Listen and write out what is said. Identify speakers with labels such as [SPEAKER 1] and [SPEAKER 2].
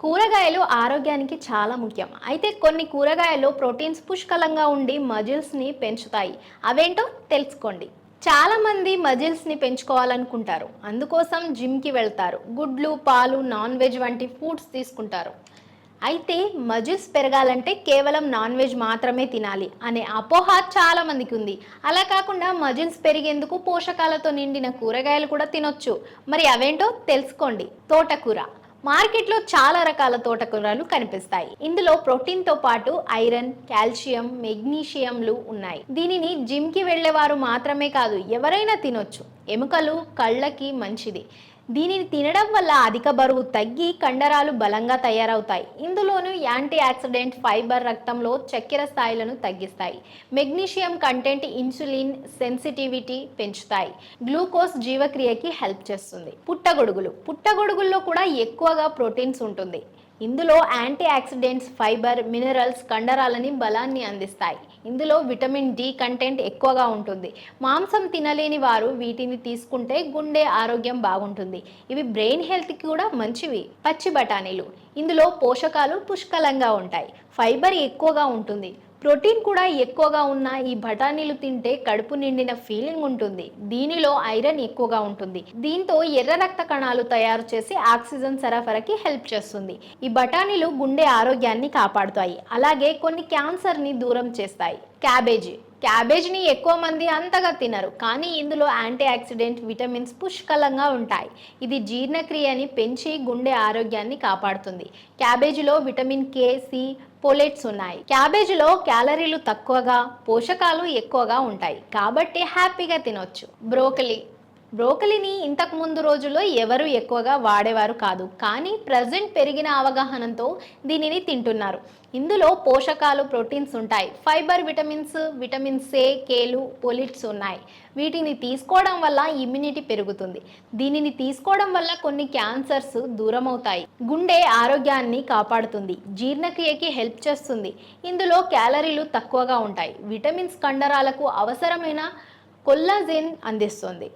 [SPEAKER 1] కూరగాయలు ఆరోగ్యానికి చాలా ముఖ్యం. అయితే కొన్ని కూరగాయల్లో ప్రోటీన్స్ పుష్కలంగా ఉండి మజిల్స్ని పెంచుతాయి. అవేంటో తెలుసుకోండి. చాలామంది మజిల్స్ని పెంచుకోవాలనుకుంటారు. అందుకోసం జిమ్కి వెళ్తారు. గుడ్లు పాలు నాన్ వెజ్ వంటి ఫుడ్స్ తీసుకుంటారు. అయితే మజిల్స్ పెరగాలంటే కేవలం నాన్ వెజ్ మాత్రమే తినాలి అనే అపోహ చాలా మందికి ఉంది. అలా కాకుండా మజిల్స్ పెరిగేందుకు పోషకాలతో నిండిన కూరగాయలు కూడా తినొచ్చు. మరి అవేంటో తెలుసుకోండి. తోటకూర. మార్కెట్లో చాలా రకాల తోటకూరలు కనిపిస్తాయి. ఇందులో ప్రోటీన్తో పాటు ఐరన్ కాల్షియం మెగ్నీషియంలు ఉన్నాయి. దీనిని జిమ్కి వెళ్ళేవారు మాత్రమే కాదు ఎవరైనా తినొచ్చు. ఎముకలు కళ్ళకి మంచిది. దీనిని తినడం వల్ల అధిక బరువు తగ్గి కండరాలు బలంగా తయారవుతాయి. ఇందులోనూ యాంటీ ఆక్సిడెంట్ ఫైబర్ రక్తంలో చక్కెర స్థాయిలను తగ్గిస్తాయి. మెగ్నీషియం కంటెంట్ ఇన్సులిన్ సెన్సిటివిటీ పెంచుతాయి. గ్లూకోజ్ జీవక్రియకి హెల్ప్ చేస్తుంది. పుట్టగొడుగులు. పుట్టగొడుగుల్లో కూడా ఎక్కువగా ప్రోటీన్స్ ఉంటుంది. ఇందులో యాంటీ ఆక్సిడెంట్స్ ఫైబర్ మినరల్స్ కండరాలని బలాన్ని అందిస్తాయి. ఇందులో విటమిన్ డి కంటెంట్ ఎక్కువగా ఉంటుంది. మాంసం తినలేని వారు వీటిని తీసుకుంటే గుండె ఆరోగ్యం బాగుంటుంది. ఇవి బ్రెయిన్ హెల్త్కి కూడా మంచివి. పచ్చి బఠానీలు. ఇందులో పోషకాలు పుష్కలంగా ఉంటాయి. ఫైబర్ ఎక్కువగా ఉంటుంది. ప్రోటీన్ కూడా ఎక్కువగా ఉన్న ఈ బఠానీలు తింటే కడుపు నిండిన ఫీలింగ్ ఉంటుంది. దీనిలో ఐరన్ ఎక్కువగా ఉంటుంది. దీంతో ఎర్ర రక్త కణాలు తయారు చేసి ఆక్సిజన్ సరఫరాకి హెల్ప్ చేస్తుంది. ఈ బఠానీలు గుండె ఆరోగ్యాన్ని కాపాడుతాయి. అలాగే కొన్ని క్యాన్సర్ని దూరం చేస్తాయి. క్యాబేజీ. క్యాబేజ్ని ఎక్కువ మంది అంతగా తినరు. కానీ ఇందులో యాంటీ ఆక్సిడెంట్ విటమిన్స్ పుష్కలంగా ఉంటాయి. ఇది జీర్ణక్రియని పెంచి గుండె ఆరోగ్యాన్ని కాపాడుతుంది. క్యాబేజీలో విటమిన్ కే సి పోలేట్స్ ఉన్నాయి. క్యాబేజీలో క్యాలరీలు తక్కువగా పోషకాలు ఎక్కువగా ఉంటాయి. కాబట్టి హ్యాపీగా తినొచ్చు. బ్రోకలీ బ్రోకలీని ఇంతకు ముందు రోజుల్లో ఎవరు ఎక్కువగా వాడేవారు కాదు. కానీ ప్రజెంట్ పెరిగిన అవగాహనతో దీనిని తింటున్నారు. ఇందులో పోషకాలు ప్రోటీన్స్ ఉంటాయి. ఫైబర్ విటమిన్స్ విటమిన్ సే కేలు పొలిట్స్ ఉన్నాయి. వీటిని తీసుకోవడం వల్ల ఇమ్యూనిటీ పెరుగుతుంది. దీనిని తీసుకోవడం వల్ల కొన్ని క్యాన్సర్స్ దూరం అవుతాయి గుండె ఆరోగ్యాన్ని కాపాడుతుంది. జీర్ణక్రియకి హెల్ప్ చేస్తుంది. ఇందులో క్యాలరీలు తక్కువగా ఉంటాయి. విటమిన్స్ కండరాలకు అవసరమైన కొల్లాజెన్ అందిస్తుంది.